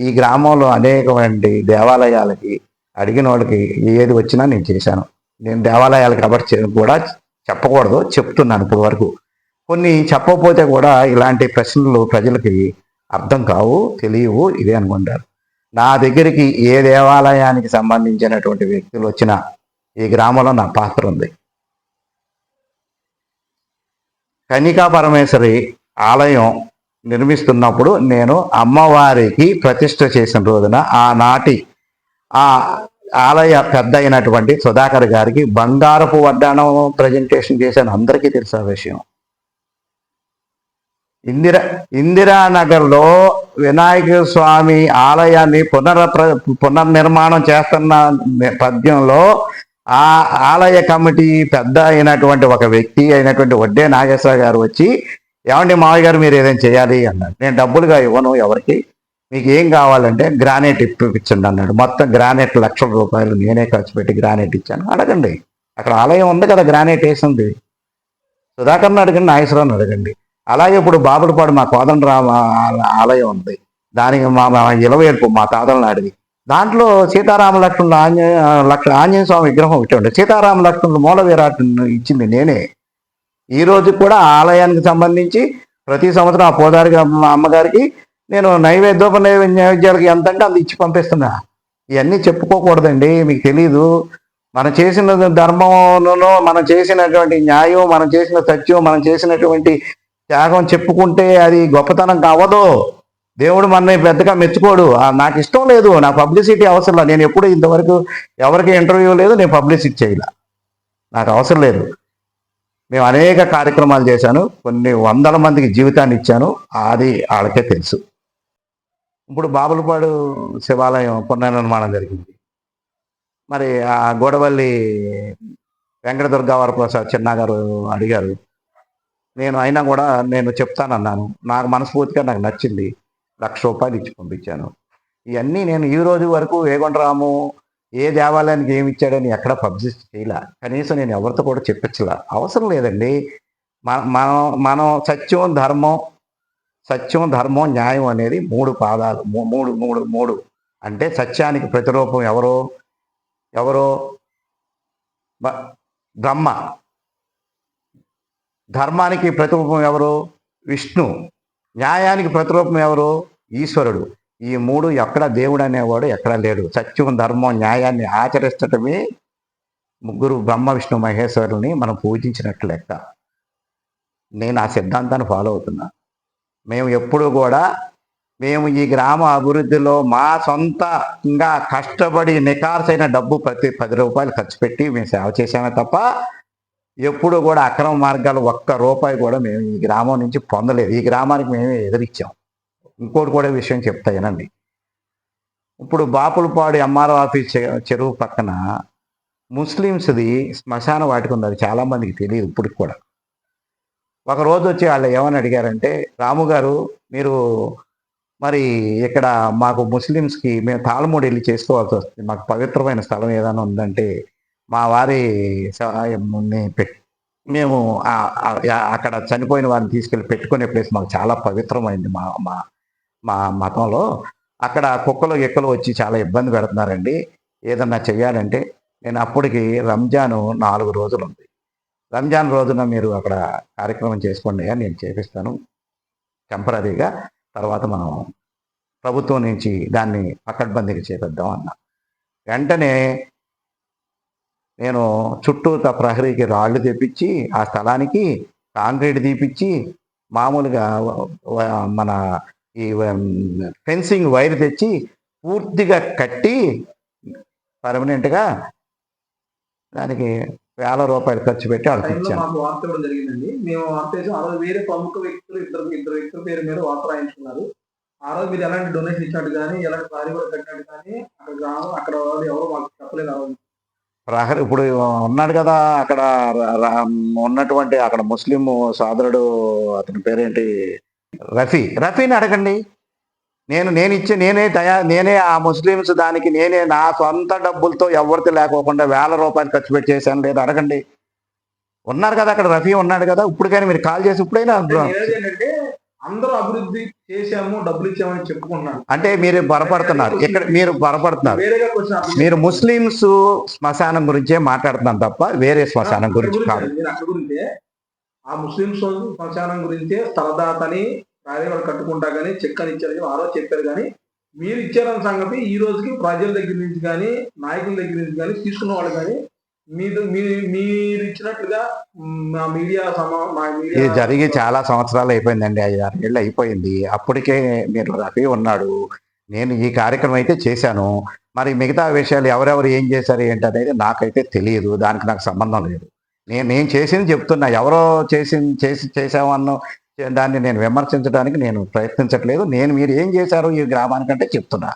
ఈ గ్రామంలో అనేకమంది దేవాలయాలకి అడిగిన వాళ్ళకి ఏది వచ్చినా నేను చేశాను. నేను దేవాలయాలు కాబట్టి కూడా చెప్పకూడదు చెప్తున్నాను ఇప్పటి వరకు. కొన్ని చెప్పకపోతే కూడా ఇలాంటి ప్రశ్నలు ప్రజలకి అర్థం కావు తెలియవు ఇదే అనుకుంటారు. నా దగ్గరికి ఏ దేవాలయానికి సంబంధించినటువంటి వ్యక్తులు వచ్చినా ఈ గ్రామంలో నా పాత్ర ఉంది. కనికా పరమేశ్వరి ఆలయం నిర్మిస్తున్నప్పుడు నేను అమ్మవారికి ప్రతిష్ఠ చేసిన రోజున ఆనాటి ఆ ఆలయ పెద్ద అయినటువంటి సుధాకర్ గారికి బంగారపు వడ్డాణం ప్రజెంటేషన్ చేశాను. అందరికీ తెలుసు ఆ విషయం. ఇందిరా ఇందిరానగర్లో వినాయక స్వామి ఆలయాన్ని పునర పునర్నిర్మాణం చేస్తున్న పద్యంలో ఆ ఆలయ కమిటీ పెద్ద అయినటువంటి ఒక వ్యక్తి అయినటువంటి వడ్డే నాగేశ్వర గారు వచ్చి ఏమండి మావయ్య గారు మీరు ఏదైనా చేయాలి అన్నాడు నేను డబ్బులుగా ఇవ్వను ఎవరికి. మీకు ఏం కావాలంటే గ్రానైట్ ఇప్పించండి అన్నాడు. మొత్తం గ్రానైట్ లక్షల రూపాయలు నేనే ఖర్చు పెట్టి గ్రానైట్ ఇచ్చాను. అడగండి. అక్కడ ఆలయం ఉంది కదా గ్రానైట్ వేసింది సుధాకర్ని అడగండి నాగేశ్వరరావుని అడగండి. అలాగే ఇప్పుడు బాబులపాడు మా కోదండరామ ఆలయం ఉంది. దానికి మా మా మా తాతల నాడిది. దాంట్లో సీతారామ లక్ష్మణులు ఆంజనేయ లక్ష ఆంజనేయ స్వామి విగ్రహం ఇచ్చి ఉండే. సీతారామ లక్ష్మణులు మూల విరాట్ ఇచ్చింది నేనే. ఈ రోజు కూడా ఆలయానికి సంబంధించి ప్రతి సంవత్సరం ఆ పోదారి అమ్మగారికి నేను నైవేద్యోప నైవేద్యాలకి ఎంత అంటే అంత ఇచ్చి పంపిస్తున్నా. ఇవన్నీ చెప్పుకోకూడదండి మీకు తెలీదు. మనం చేసిన ధర్మంలో మనం చేసినటువంటి న్యాయం మనం చేసిన సత్యం మనం చేసినటువంటి త్యాగం చెప్పుకుంటే అది గొప్పతనం కావదు. దేవుడు మనని పెద్దగా మెచ్చుకోడు. నాకు ఇష్టం లేదు నా పబ్లిసిటీ అవసరం నేను ఎప్పుడు ఇంతవరకు ఎవరికి ఇంటర్వ్యూ లేదు నేను పబ్లిసిటీ చేయాల. నాకు అవసరం లేదు. మేము అనేక కార్యక్రమాలు చేశాను. కొన్ని వందల మందికి జీవితాన్ని ఇచ్చాను. అది వాళ్ళకే తెలుసు. ఇప్పుడు బాబులపాడు శివాలయం పునర్నిర్మాణం జరిగింది. మరి ఆ గోడవల్లి వెంకట వెంకటదుర్గా వరప్రసాద్ చిన్న గారు అడిగారు. నేను అయినా కూడా నేను చెప్తానన్నాను. నాకు మనస్ఫూర్తిగా నాకు నచ్చింది. లక్ష రూపాయలు ఇచ్చి పంపించాను. ఇవన్నీ నేను ఈ రోజు వరకు వేగొండరాము ఏ దేవాలయానికి ఏమి ఇచ్చాడని ఎక్కడ పబ్లిసిటీ చేయలే. కనీసం నేను ఎవరితో కూడా చెప్పించలే అవసరం లేదండి. మన- మనం మనం సత్యం ధర్మం సత్యం ధర్మం న్యాయం అనేది మూడు పాదాలు. మూ- మూడు మూడు మూడు. అంటే సత్యానికి ప్రతిరూపం ఎవరో? ఎవరో? బ- బ్రహ్మ. ధర్మానికి ప్రతిరూపం ఎవరు? విష్ణు. న్యాయానికి ప్రతిరూపం ఎవరు? ఈశ్వరుడు. ఈ మూడు ఎక్కడ దేవుడు అనేవాడు ఎక్కడ లేడు. సత్యం ధర్మం న్యాయాన్ని ఆచరించటమే ముగ్గురు బ్రహ్మ విష్ణు మహేశ్వరుల్ని మనం పూజించినట్లు లెక్క. నేను ఆ సిద్ధాంతాన్ని ఫాలో అవుతున్నా. మేము ఎప్పుడూ కూడా మేము ఈ గ్రామ అభివృద్ధిలో మా సొంతంగా కష్టపడి నికార్సైన డబ్బు ప్రతి పది రూపాయలు ఖర్చు పెట్టి మేము సేవ చేసామే తప్ప ఎప్పుడు కూడా అక్రమ మార్గాలు ఒక్క రూపాయి కూడా మేము ఈ గ్రామం నుంచి పొందలేదు. ఈ గ్రామానికి మేమే ఎదిరిచ్చాం. ఇంకోటి కూడా విషయం చెప్తా వినండి. ఇప్పుడు బాపులపాడు ఎంఆర్ఓ ఆఫీస్ చెరువు పక్కన ముస్లిమ్స్ది శ్మశాన వాటికి ఉంది. అది చాలామందికి తెలియదు ఇప్పటికి కూడా. ఒక రోజు వచ్చి వాళ్ళు ఏమని అడిగారంటే రాము గారు మీరు మరి ఇక్కడ మాకు ముస్లిమ్స్కి మేము తాళమూడి వెళ్ళి చేసుకోవాల్సి వస్తుంది. మాకు పవిత్రమైన స్థలం ఏదైనా ఉందంటే మా వారి మేము అక్కడ చనిపోయిన వారిని తీసుకెళ్ళి పెట్టుకునే ప్లేస్ మాకు చాలా పవిత్రమైంది మా మా మా మతంలో అక్కడ కుక్కలు ఎక్కలు వచ్చి చాలా ఇబ్బంది పెడుతున్నారండి. ఏదన్నా చెయ్యాలంటే నేను అప్పటికి రంజాను నాలుగు రోజులు ఉంది రంజాన్ రోజున మీరు అక్కడ కార్యక్రమం చేసుకోండి అని నేను చేపిస్తాను. టెంపరీగా తర్వాత మనం ప్రభుత్వం నుంచి దాన్ని పకడ్బందీగా చేపిద్దాం అన్నా. వెంటనే నేను చుట్టూత ప్రహరీకి రాళ్ళు తెప్పించి ఆ స్థలానికి కాంక్రీట్ తీపిచ్చి మామూలుగా మన ఈ ఫెన్సింగ్ వైర్ తెచ్చి పూర్తిగా కట్టి పర్మనెంట్గా దానికి వేల రూపాయలు ఖర్చు పెట్టి వాళ్ళకి ఇచ్చాను. వార్త ఇవ్వడం జరిగిందండి. మేము వార్త వేసాం ఆ రోజు వేరే ప్రముఖ వ్యక్తులు ఇద్దరు ఇద్దరు వ్యక్తుల పేరు మీద వార్త రాయించుకున్నారు. ఆ రోజు మీరు ఎలాంటి డొనేషన్ ఇచ్చినట్టు కానీ ఎలాంటి సారీ కూడా కట్టినట్టు కానీ అక్కడ గ్రామం అక్కడ వాళ్ళు ఎవరు మాకు చెప్పలేదు ఆ రోజు. ప్రహరీ ఇప్పుడు ఉన్నాడు కదా అక్కడ ఉన్నటువంటి అక్కడ ముస్లిం సోదరుడు అతని పేరేంటి? రఫీ రఫీని అడగండి. నేను నేను ఇచ్చే నేనే తయా నేనే ఆ ముస్లిమ్స్ దానికి నేనే నా సొంత డబ్బులతో ఎవరితో లేకోకుండా వేల రూపాయలు ఖర్చు పెట్టి చేశాను లేదు అడగండి. ఉన్నారు కదా అక్కడ రఫీ ఉన్నాడు కదా ఇప్పుడు కానీ మీరు కాల్ చేసి ఇప్పుడైనా అందరూ అభివృద్ధి చేశాము డబ్బులు ఇచ్చామని చెప్పుకుంటున్నారు అంటే మీరు పొరపడుతున్నారు ఇక్కడ మీరు పొరపడుతున్నారు క్వశ్చన్ మీరు ముస్లిమ్స్ శ్మశానం గురించే మాట్లాడుతున్నాను తప్ప వేరే శ్మశానం గురించి కాదు. ఆ ముస్లిం శ్మశానం గురించే స్థలదాతని కార్యవాళ్ళు కట్టుకుంటా కానీ చెక్కని ఇచ్చారని ఆ రోజు చెప్పారు కానీ మీరు ఇచ్చారన్న సంగతి ఈ రోజుకి ప్రజల దగ్గర నుంచి కానీ నాయకుల దగ్గర నుంచి కానీ తీసుకున్న వాళ్ళు కానీ మీరు మీ- మీరు ఇచ్చినట్లుగా మా మీడియా సమా మా ఇది జరిగి చాలా సంవత్సరాలు అయిపోయిందండి ఐదు ఆరు ఏళ్ళు అయిపోయింది. అప్పటికే మీరు రఫీ ఉన్నాడు. నేను ఈ కార్యక్రమం అయితే చేశాను. మరి మిగతా విషయాలు ఎవరెవరు ఏం చేశారు ఏంటి అనేది నాకైతే తెలియదు. దానికి నాకు సంబంధం లేదు. నేను నేను చేసింది చెప్తున్నా. ఎవరో చేసి చేసి చేసామన్న దాన్ని నేను విమర్శించడానికి నేను ప్రయత్నించట్లేదు. నేను మీరు ఏం చేశారు ఈ గ్రామానికంటే చెప్తున్నా.